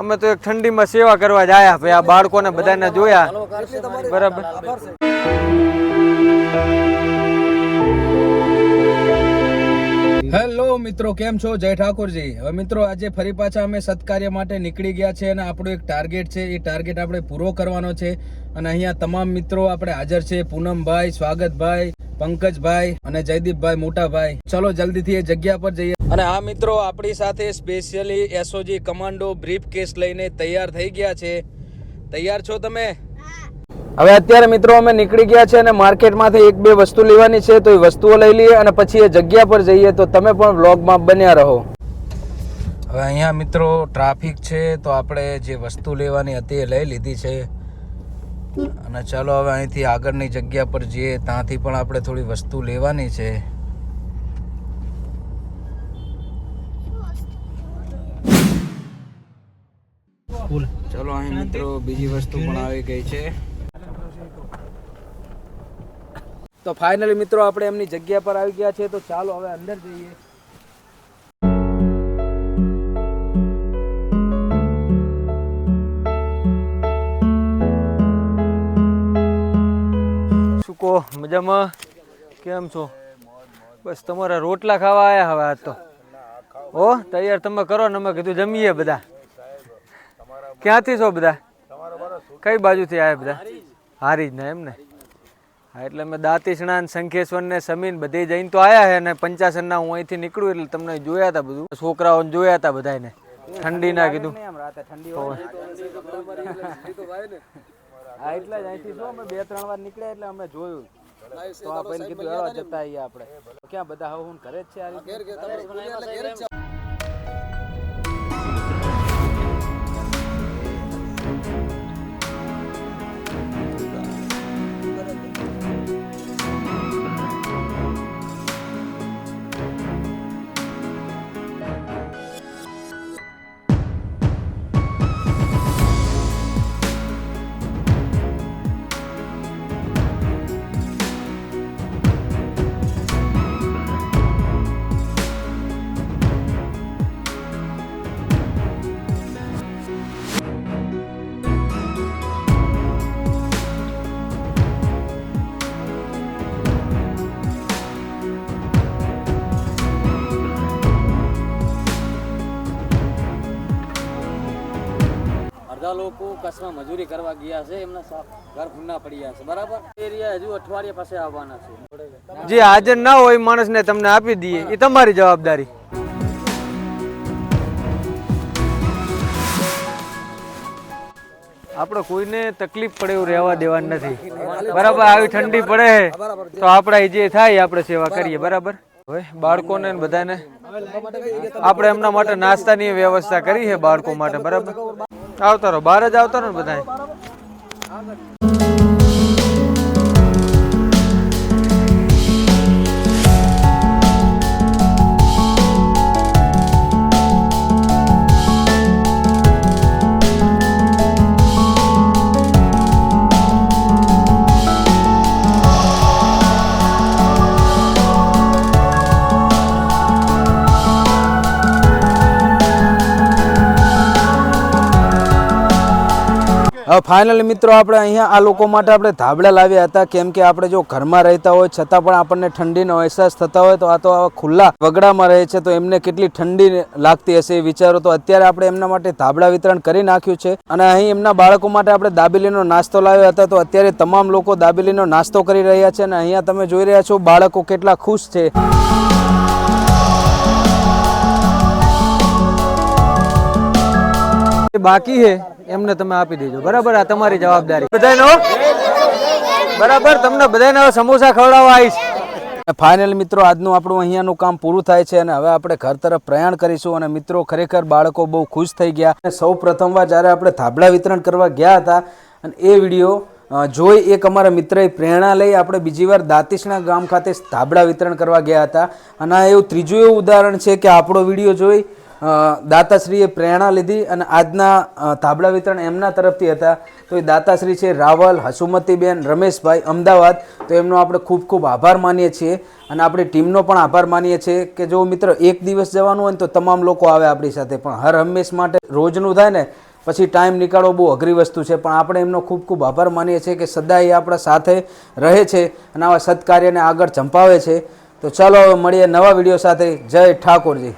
અમે તો એક ઠંડીમાં સેવા કરવા જ ભાઈ આ બાળકોને બધાને જોયા. બરાબર. હેલો મિત્રો કેમ છો? જય ઠાકોરજી. હવે મિત્રો આજે ફરી પાછા અમે સત્કાર્ય માટે નીકળી ગયા છે અને આપણો એક ટાર્ગેટ છે એ ટાર્ગેટ આપણે પૂરો કરવાનો છે. અને અહીંયા તમામ મિત્રો આપણે હાજર છે પૂનમભાઈ સ્વાગતભાઈ. પંકજભાઈ અને જયદીપભાઈ મોટાભાઈ. ચલો જલ્દીથી એ જગ્યા પર જઈએ. અને આ મિત્રો આપણી સાથે specially SOG commando briefcase લઈને તૈયાર થઈ ગયા છે. તૈયાર છો તમે? હવે અત્યારે મિત્રો અમે નીકળી ગયા છે અને માર્કેટમાંથી એક બે વસ્તુ લેવાની છે, તો એ વસ્તુઓ લઈ લઈએ અને પછી એ જગ્યા પર જઈએ, તો તમે પણ વ્લોગમાં બન્યા રહો. હવે અહીંયા મિત્રો ટ્રાફિક છે, તો આપણે જે વસ્તુ લેવાની હતી એ લઈ લીધી છે. અને ચાલો હવે અહીંથી આગળની જગ્યા પર જઈએ. ત્યાંથી પણ આપણે થોડી વસ્તુ લેવાની છે. ચલો અહીં મિત્રો બીજી વસ્તુ પણ આવી ગઈ છે. તો ફાઇનલી મિત્રો આપણે એમની જગ્યા પર આવી ગયા છે. તો ચાલો હવે અંદર જઈએ. શું મજામાં કેમ છો બસ તમારા રોટલા ખાવા આવ્યા હવે આજ તો હો તૈયાર તમે કરો ને અમે કીધું જમીએ બધા ક્યાંથી છો બધા કઈ બાજુથી આવ્યા બધા હારી જ ને એમ ને હા એટલે અમે દાંતીસણા શંખેશ્વર ને સમીન બધે જઈને તો આવ્યા છે ને પંચાસનના હું અહીંથી નીકળું એટલે તમને જોયા હતા બધું છોકરાઓને જોયા હતા બધાને ઠંડી ના કીધું હા એટલે જ અહીંથી શું અમે બે ત્રણ વાર નીકળ્યા એટલે અમે જોયું. તો આ ભાઈને કીધું જતા આવીએ આપણે. ક્યાં બધા હવે હું ઘરે જ છે આ રીતે? અડધા લોકો કચ્છમાં મજૂરી કરવા ગયા છે, એમના ઘર ભૂના પડ્યા છે, બરાબર? એરિયા હજુ અઠવાડિયા પાસે આવવાના છે. જે હાજર ના હોય માણસને તમને આપી દઈએ, એ તમારી જવાબદારી. આપણે કોઈને તકલીફ પડે એવું રહેવા દેવાનું નથી. બરાબર, આવી ઠંડી પડે તો આપણે જે થાય, આપણે સેવા કરીએ, બરાબર? હવે બાળકોને બધાને આપણે એમના માટે નાસ્તાની વ્યવસ્થા કરી છે, બાળકો માટે, બરાબર? આવતા રહો. બહાર જ આવતા રહો ને બધાય. ફાઇનલી મિત્રો આપણે અહીંયા આ લોકો માટે આપણે ધાબળા લાવ્યા હતા. કેમ કે આપણે જો ઘરમાં રહેતા હોય, છતાં પણ આપણને ઠંડીનો અહેસાસ થતા હોય, તો આ તો આવા ખુલ્લા વગડામાં રહે છે, તો એમને કેટલી ઠંડી લાગતી હશે એ વિચારો. તો અત્યારે આપણે એમના માટે ધાબળા વિતરણ કરી નાખ્યું છે અને અહીં એમના બાળકો માટે આપણે દાબેલીનો નાસ્તો લાવ્યા હતા. તો અત્યારે તમામ લોકો દાબેલીનો નાસ્તો કરી રહ્યા છે અને અહીંયા તમે જોઈ રહ્યા છો બાળકો કેટલા ખુશ છે. બાકી છે, એમને તમે આપી દેજો. બરાબર? આ તમારી જવાબદારી. બધાનો બરાબર? તમને બધાને સમોસા ખવડાવવા આવીશ. ફાઇનલ મિત્રો, આજનું આપણું અહીંયાનું કામ પૂરું થાય છે અને હવે આપણે ઘર તરફ પ્રયાણ કરીશું અને મિત્રો, ખરેખર બાળકો બહુ ખુશ થઈ ગયા. અને સૌ પ્રથમવાર જ્યારે આપણે થાબડા વિતરણ કરવા ગયા હતા, અને એ વીડિયો જોઈ એક અમારા મિત્રએ પ્રેરણા લઈ આપણે બીજી વાર દાંતીસણા ગામ ખાતે થાબડા વિતરણ કરવા ગયા હતા. અને આ એવું ત્રીજું એવું ઉદાહરણ છે કે આપણો વીડિયો જોઈ દાતાશ્રીએ પ્રેરણા લીધી અને આજના થાબડા વિતરણ એમના તરફથી હતા. તો એ દાતાશ્રી છે રાવલ, હસુમતીબેન, રમેશભાઈ, અમદાવાદ. તો એમનો આપણે ખૂબ ખૂબ આભાર માનીએ છીએ અને આપણી ટીમનો પણ આભાર માનીએ છીએ કે જો મિત્ર એક દિવસ જવાનું હોય ને તો તમામ લોકો આવે આપણી સાથે. પણ હર હંમેશ માટે રોજનું થાય ને, પછી ટાઈમ નીકાળવો બહુ અઘરી વસ્તુ છે. પણ આપણે એમનો ખૂબ ખૂબ આભાર માનીએ છીએ કે સદાય આપણા સાથે રહે છે અને આવા સત્કાર્યને આગળ ચંપાવે છે. તો ચાલો હવે મળીએ નવા વીડિયો સાથે. જય ઠાકોરજી.